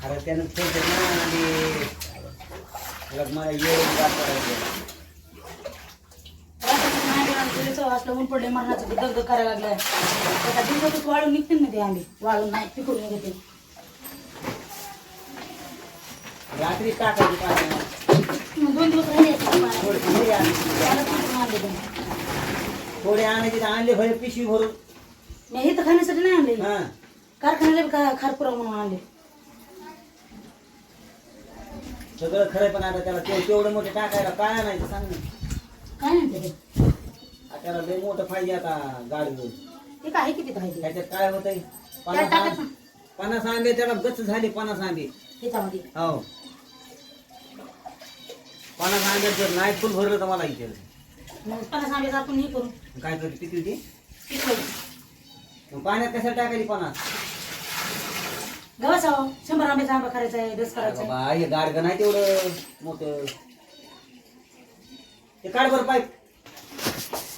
अरे त्यानं ठेवते ना आणि येऊन ऊन पडले मरणाचं करायला लागलाय एका दिवसातच वाळून निघतील ना ते वाळून नाही पिकून निघते रात्री टाकायची पाण्यात. मग दोन दिवस राहिले. थोडी थोडी आणायची. आणले तुम्ही? थोडी आणायची तर आणले भले पिशवी भरून मी इथं खाण्यासाठी नाही आणले हा कारखान्याला बी का खारपुरा म्हणून आणले सगळं खरं पण आता त्याला ते- तेवढं मोठे टाकायला काय आणायचं सांग ना. काय म्हणते ते? आता त्याला लय मोठं पाहिजे आता गाडी ते काय किती पाहिजे? त्याच्यात काय होतंय? त्यात पन्नास. आंबे- पन्नास आंबे त्याला गच झाले पन्नास आंबे. त्याच्यामध्ये. हो. पन्नास आंबे जर नाही फुल भरलं तर मला इथे मग पन्नास आंबे आपण हे करू. काय करते होती मग पाण्यात कशाला टाकायची पन्नास? गव्हाचा हो. शंभर आंब्याचा आंबा करायचा आहे रस अरे करायचा आहे बाबा हे गाडगं नाही तेवढं मोठं. ते काढ बरं पाईप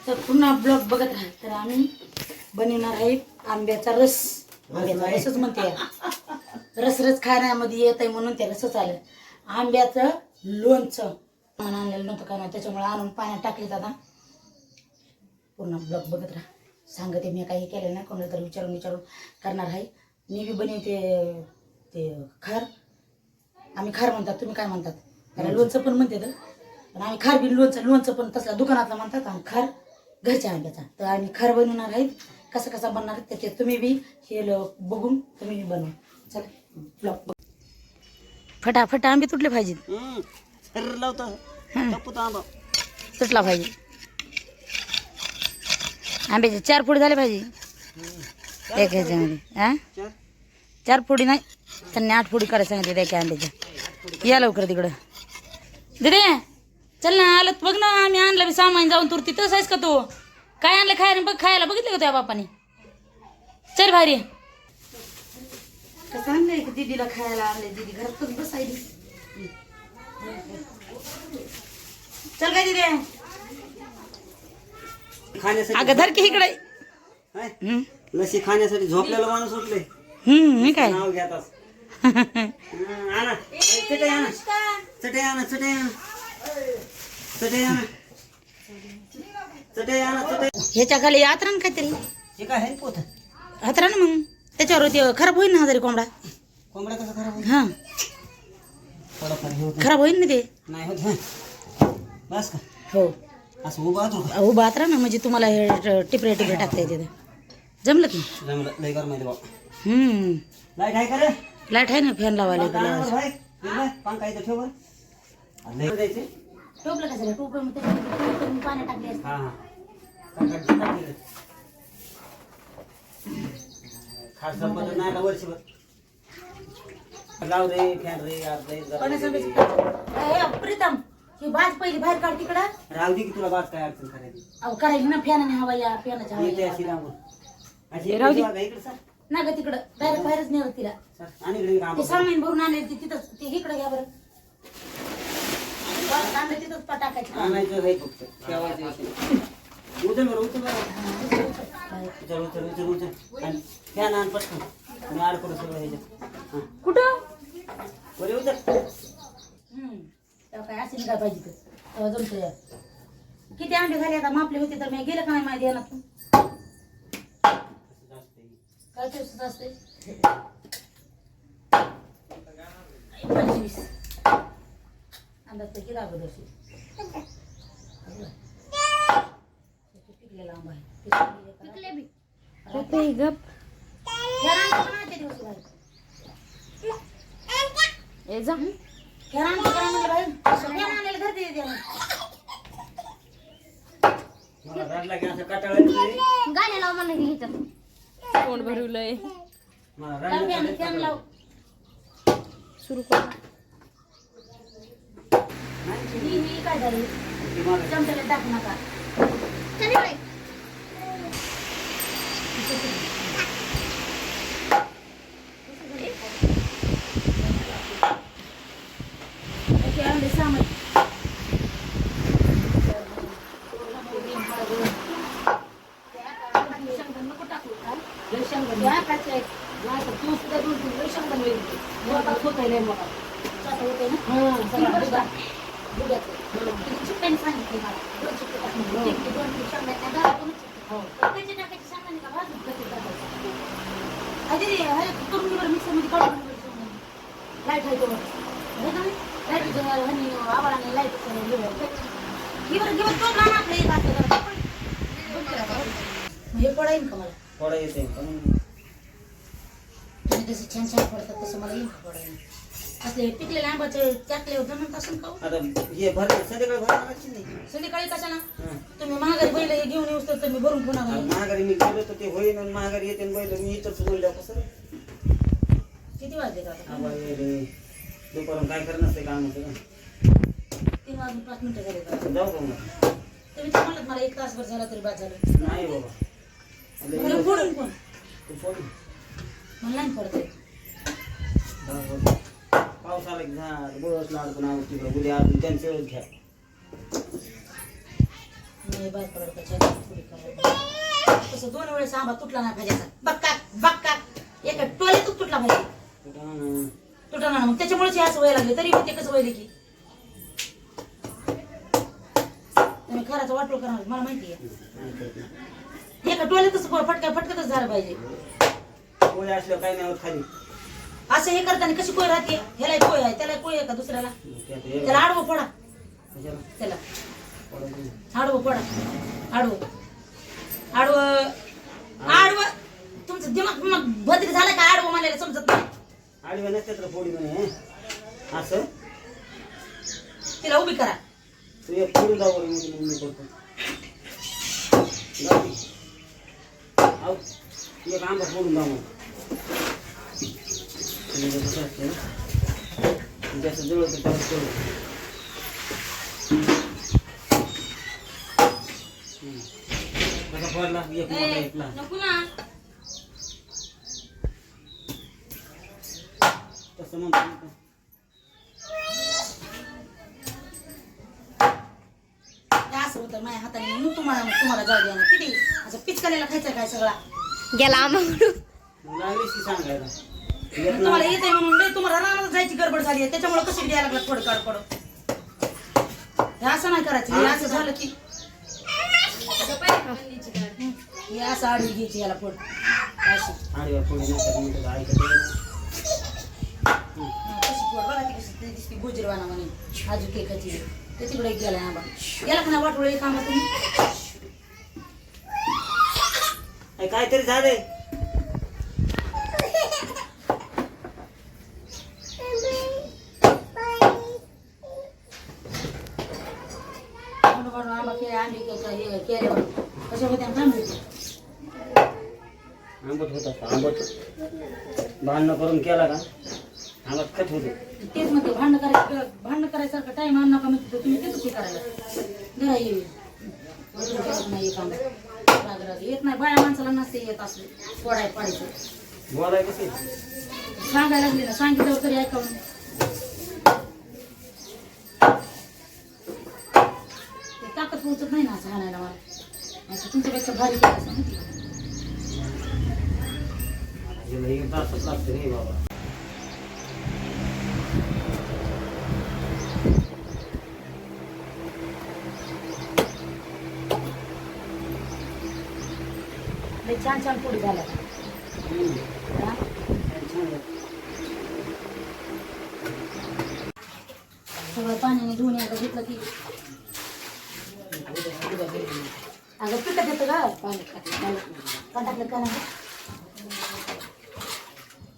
तर पुन्हा ब्लॉग बघत राहा. तर आम्ही बनवणार आहे आंब्याचा रस. आंब्याचा नाही. रसच म्हणते. रस रस खाण्यामध्ये येत आहे म्हणून ते रसच आलं. आंब्याचं लोणचं. आणलेलं नव्हतं नाही त्याच्यामुळे आणून पाण्यात टाकले दादा पूर्ण ब्लॉग बघत राहा. सांगते मी काही केलं नाही कोणाला तरी विचारून विचारून करणार आहे. मी बी बनवते ते खार. आम्ही खार म्हणतात तुम्ही काय म्हणतात? त्याला लोणचं पण म्हणते तर. पण आम्ही खार बी लोणचं लोणचं पण तसला दुकानातला म्हणतात आणि खार घरच्या आंब्याचा तर आम्ही खार बनवणार आहेत. कसा कसा बनणार आहे त्याचे तुम्ही बी हे बघून तुम्ही बी बनवा. चल ब्लॉग फटाफट आंबे तुटले पाहिजेत. तुटला पाहिजे. आंब्याचे चार फोडी झाले पाहिजे. एक ह्याच्यामध्ये हा? चार फोडी नाही त्यांनी आठ फोडी करायला सांगितले एका आंब्याच्या या लवकर तिकडं. दिदे चल ना आलं बघ ना आम्ही आणलं बी सामान जाऊन तुर तिथंच आहेस का तू? काय आणलं खायला बघ खायला बघितलं का तुझ्या बापाने? चल भारी. कसं आणलंय की दीदीला खायला आणले दीदी घरातच बसायली. चल काय दिदे? खाण्यासाठी अगं धर की इकडे. लसी खाण्यासाठी झोपलेला माणूस उठले हम्म, काय? नाव आणा. आणा आणा. आणा. आणा आणा ह्याच्या खाली यात्रा ना काहीतरी. हे काय आहे पोत? हातरा ना मग. त्याच्यावर ते खराब होईल ना जरी कोंबडा. कोंबडा कसा खराब होईल? हा. थोडाफार हे होतं. खराब होईल ना ते? नाही होत हं. बस का? हो. असं उभा होतो का? उभा हातरा ना म्हणजे तुम्हाला हे ट- टिपरे टिपरे टाकता येते ते. जमलं की? जमलं. लय गरम आहे बाबा हम्म. लाइट आहे का रे? लाइट आहे ना फॅन लावायला पंखा. आणा. हे इथं ठेव द्यायचे टोपलं टोपलं पाण्यात टाकले. खास संपत नाही का वर्षभर. लाव रे फॅन रे आज प्रीतम ही बाज पहिली बाहेर काढ तिकडं. राहू दे की तुला बात काय अडचण करायची. अहो करायची ना फॅनाने हवा या फॅनाच्या अशी हवा अशी राहू दे. इकडे सर ना ग तिकडं डायरेक्ट बाहेरच नेलं तिला. आणि इकडे काम ते सामान भरून आणले ते तिथंच ते इकडे घ्या बरं. तिथंच पा टाकायचं. आणायचं आहे फक्त ठेवायचं विषय. उचल बरं उचल बरं. उचल उचल उचल उचल. आणि फॅन आण पटकन. आणि आड करू सगळं ह्याच्यात. हां. कुठं? बरे उचल. हम्म. तेव्हा काय असेल काय पाहिजे तर. तेव्हा जमतो या किती अंडे झाले आता? मापले होते तर मी. गेलं का नाही माहिती येणार काय दिवसाचं असते? पंचवीस. अंदाज तर किती अगोदरशी पिकलेला आंबा आहे. पिकले बी. गप. दिवस बाहेर. ए जा. कोण भरवलंय. सुरू कर. काय झाली टाक नका. मला स्वतः होते ना चिप्प्याने सांगितले मला दोन चिप्पे टाकून दोन चिप्प सांगायचे असले पिकलेले आंबाचे टाकले होते म्हणत असं का हो? आता हे भर संध्याकाळी भरायला लागतील नाही? संध्याकाळी कशाला? हं. तुम्ही महागारी बैल हे घेऊन येऊस तर मी भरून पुन्हा. महागारी मी गेलो तर ते होईन आणि महागारी येते आणि बैल मी इथंच बोलल्या कसं किती वाजले का आता? ये दुपारून काय करत नसते काम होतं का? तीन वाजून पाच मिनिटं झाले का? जाऊ का मग? तुम्ही तर मला एक तासभर झाला तरी बाद झालं. नाही बाबा. मला फोडून कोण तू फोन मला नाही पडत आहे. पाऊस आला की झाड बस लागतो नाव तिकडं उद्या अजून त्यांचं घ्या. थोडी. तसं दोन वेळेस आंबा तुटला नाही पाहिजे असा. बक्का बक्का. एका टोल्यातच तुटला पाहिजे. कुठं तुटला ना मग. त्याच्यामुळेच हे असं व्हायला लागले तरी मग ते कसं व्हायले की तुम्ही खराचं वाटोळ करणार मला माहिती आहे नाही करत नाही. एका टोल्यातच फटका फटकतच झालं पाहिजे. पोळी असल्यावर काही नाही होत खाली. असं हे करताना कशी कोय राहते? ह्याला त्याला आहे का दुसऱ्याला. त्याला आडवं फोडा? त्याला. आडवं फोडा. आडवं. आडवं. आडवं. तुमचं दिमाग मग बदली झालं का आडवं मला समजत नाही. आडव्या नसते तर पोळी म्हणे. असं? तिला उभी करा. तू एक फोडून जाऊ म्हणजे मी करतो. जाऊ. एक आंबा फोडून जाऊ पडला एक एक तसं म्हणतो मी पण. हे असं होतं माझ्या हाताने मग तुम्हाला तुम्हाला जाऊ द्या ना किती असं पिचकाल्याला खायचं काय सगळा गेला आम्हाला सांगायला तुम्हाला नाही. येत आहे म्हणून लय तुम्हाला रानात जायची गडबड झाली आहे. त्याच्यामुळे कशी द्यायला लागला थोडं काढ पडो हे असं नाही करायचं. हे असं झालं की हे असं आडी घ्यायची याला पोट अशी. कशी पोट बघा ती कशी ती दिसते गोजीरवाना म्हणे. आजू केकाची ते तिकडे गेला आंबा. गेला का नाही वाटोळे कामा तुम्ही अरे काहीतरी झालंय. आंबा केले आंबे केले केल्यावर कशा होत्या काय माहिती आंबट होत आंबट. भांडणं करून केला का? आंबट खट होते? तेच म्हणते भांडण करायचं भांडण करायसारखं टाइम आण नका म्हणते तुम्ही तेच हे करायला जरा नाही काम. राग राग येत नाही. बाया माणसाला नसते येत असले पडाय पडायचं. बोलाय कसे? सांगायला लागली ना सांगितल्यावर तरी ऐकावं. ते ताकद पोहोचत नाही ना असं हाणायला मला असं तुमच्यापेक्षा भारी केलं असं माहिती का? हिला एक तासच लागते रे बाबा लय छान छान पोळी झाल्या. हा? सगळं पाण्याने धुवून एकदा घेतलं की येतं का पाणी टाकलं का का नाही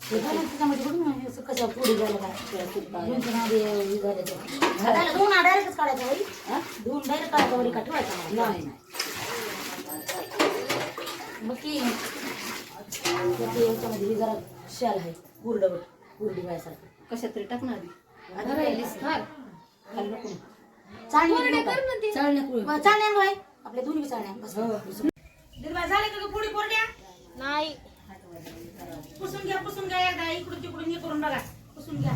हे झालं त्याच्यामध्ये बघ ना असं कसं पुढे झालं. घालायला धुवून डायरेक्टच काढायचं वरी हा? धुवून डायरेक्ट काढायचं वरी का ठेवायचं नाही मग की याच्यामध्ये हे जरा शाल आहे कुरडवट कुरडी व्हायसारखं कशात तरी टाकणार अगं बाई, खाली आपल्या दोन्ही चाळण्या बस. निर्भय झाले का ग? पुढे कोरड्या? नाही. पुसून घ्या पुसून घ्या एकदा. इकडून तिकडून हे करून बघा. पुसून घ्या.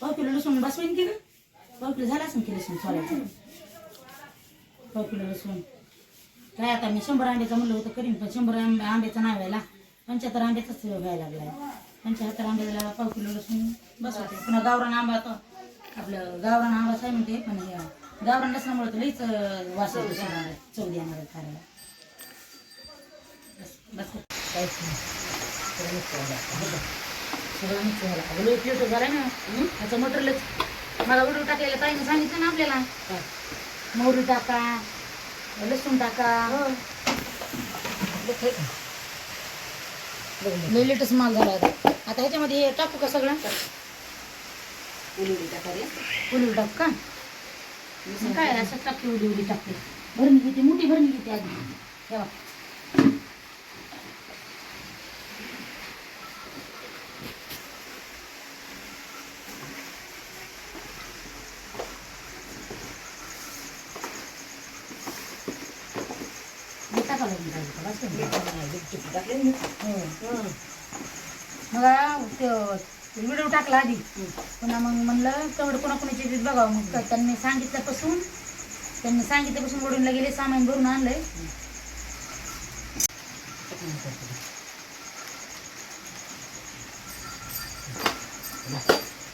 पाव किलो लसूण बसवेन की? पाव किलो झाला असेल की लसूण सोलायचं पाव किलो लसूण. काय आता मी शंभर आंब्याचं म्हणलं होतं करीन पण शंभर आंब्या आंब्याचा नाही व्हायला. पंच्याहत्तर आंब्याचाच व्हायला लागलाय. पंच्याहत्तर आंब्याला पाव किलो लसूण बस होते. पुन्हा गावरान आंबा तो आपलं गावरान आंबाच आहे म्हणते पण हे गावरान लसणामुळे तर लईच वास येतो देणार आहे खायला. बस बस. काहीच नाही. झालं ना? त्याचं मला व्हिडिओ टाकलेला ताईने सांगितलं ना आपल्याला. मोहरी टाका लसूण टाका लई लेटच माल झाला आता आता ह्याच्यामध्ये हे टाकू का सगळं? उलटी टाका रे. उली टाकू का? काय असं टाकते उली उली टाकते. भरणी घेते मोठी भरणी घेते आधी तेव्हा ते व्हिडिओ टाकला आधी पुन्हा मग म्हणलं तेवढं कोणाकोणाची रीत बघावं मग त्यांनी सांगितल्यापासून त्यांनी सांगितल्यापासून वडूनला गेले सामान भरून आणलंय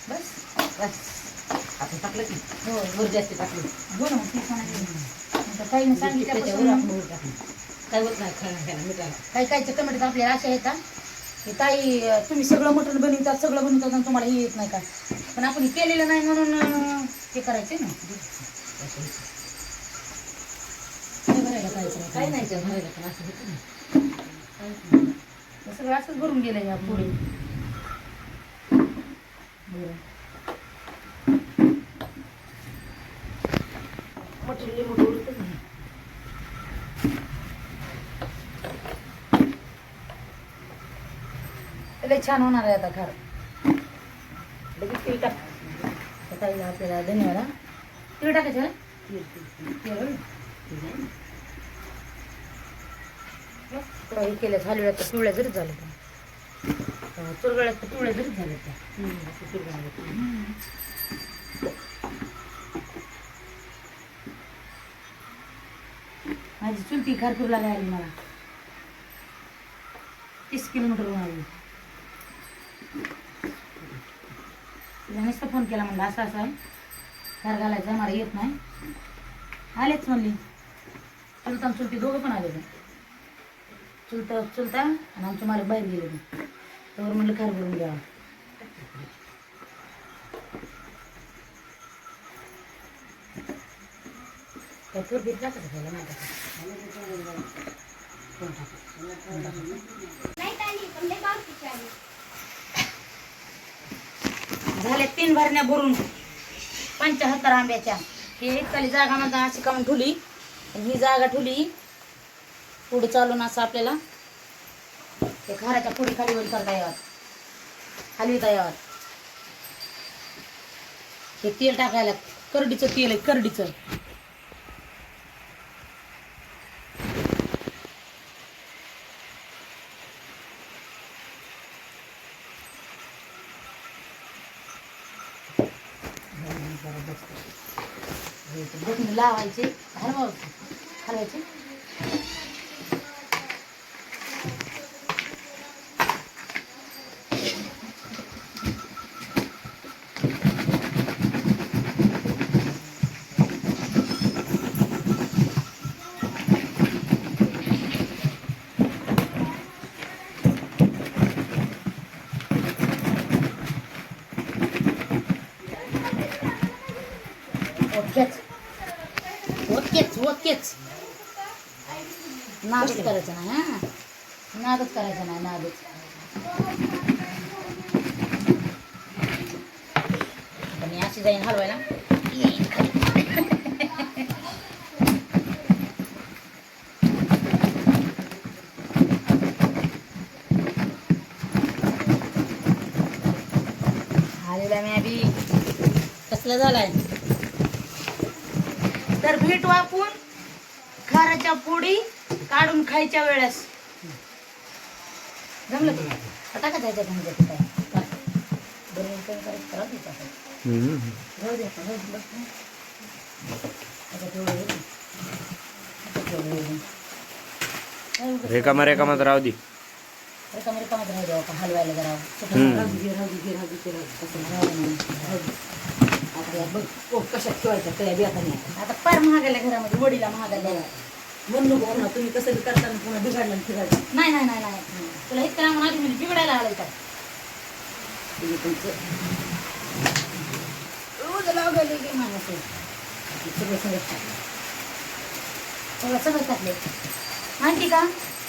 बस बस. आपण टाकलं की हो वर जास्त टाकलं हो ना मग सांगितल्यापासून वर टाकलं काय होत नाही खायला खायला मिठाला काही काहीच्या कमेंट आपल्याला अशा येतात की ताई तुम्ही सगळं मटण बनवतात सगळं बनवतात आणि तुम्हाला हे येत नाही का? पण आपण हे केलेलं नाही म्हणून हे करायचे ना? हे भरायला काय नाही नाही त्या भरायला पण असं होतं ना. हे सगळं असंच भरून गेलं या पुढे. मटेरियल लई मोठं उडतं ना. लय छान होणार आहे आता खार. लगेच तेल टाक. ताईला आपल्याला धन्यवाद हा. तेल टाकायचं ना. हे केलं झालेलं तर पिवळ्या जरी झालं त्या. चुरगळ्यात तर पिवळ्या जरी झाल्या त्या. माझी चुलती खारपूरला आली मला. तीस किलोमीटरवरून आली तिला नुसतं फोन केला म्हणलं असं असं आहे. घर घालायचं मला येत नाही. आलेच म्हणली. चुलता आणि चुलती दोघं पण आले चुलता चुलता आणि आमचं मला बाहेर गेले त्यावर म्हणलं घर भरून द्यावा त्या घेतला बीर टाकायचं नाही टाकायचं. झाले तीन भरण्या भरून पंच्याहत्तर आंब्याच्या. हे खाली जागा माझा अशी काऊन ठेवली. ही जागा ठेवली. पुढे चालून असं आपल्याला ते खाराच्या पुढे खाली वर करता यावं. हलविता यावं. हे तेल टाकायला करडीचं तेल आहे करडीचं. लावायचे हलवायचे हलवायचे नादच करायचं नाही हा? नादच करायचं नाही नादच. मी अशी जाईन हलवायला. आलेला मी आधी कसला झालाय? तर भेटू आपण खाराच्या पोळी काढून खायच्या वेळेस जमलं तुला आता का जायचं म्हणजे काय बरं काय करायचं करा देत आपण. जाऊ दे आता, जाऊ दे, बस ना. आता तेवढं होईल. काय उगाच रेकामा रेकामात राहू दे रिकामा रिकामाच राहू द्यावं का हलवायला जरा हम्म. राहू दे, राहू दे, राहू दे, ते राहू दे. तसं राहू दे म्हणून. राहू दे. आता बघ ओ कशात ठेवायचं त्या बेताने आता पार महागायला घरामध्ये वडीला महागायला म्हणून नको पुन्हा तुम्ही कसं बी करताना पुन्हा बिघडलं आणि फिरायचं. नाही नाही नाही नाही. तुला इतकं नाव आधी म्हणजे बिघडायला आलं का? हे तुमचं रोज लावलेले की माणूस. आहे. सगळं सगळं टाकलं. सगळं सगळं टाकले माहिती का?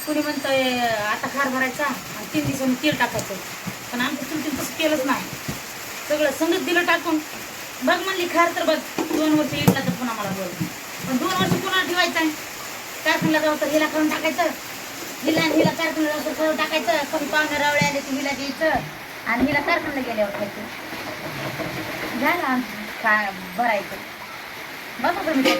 कुणी म्हणतंय आता खार भरायचा आणि तीन दिवसांनी तेल टाकायचं. पण आमच्या चुलतीने तसं केलंच नाही. सगळं संगत दिलं टाकून. बघ म्हणली खार तर बघ दोन वर्ष इडला तर पुन्हा मला बोल पण दोन वर्ष पुन्हा ठेवायचं आहे? कारखान्याला जाऊ तर हिला करून टाकायचं. हिला आणि हिला कारखान्याला जाऊ करून टाकायचं. कमी पाहुणे रावळे आले की हिला द्यायचं. आणि हिला कारखानला गेल्यावर खायचं. झालं खा भरायचं बघा तुम्ही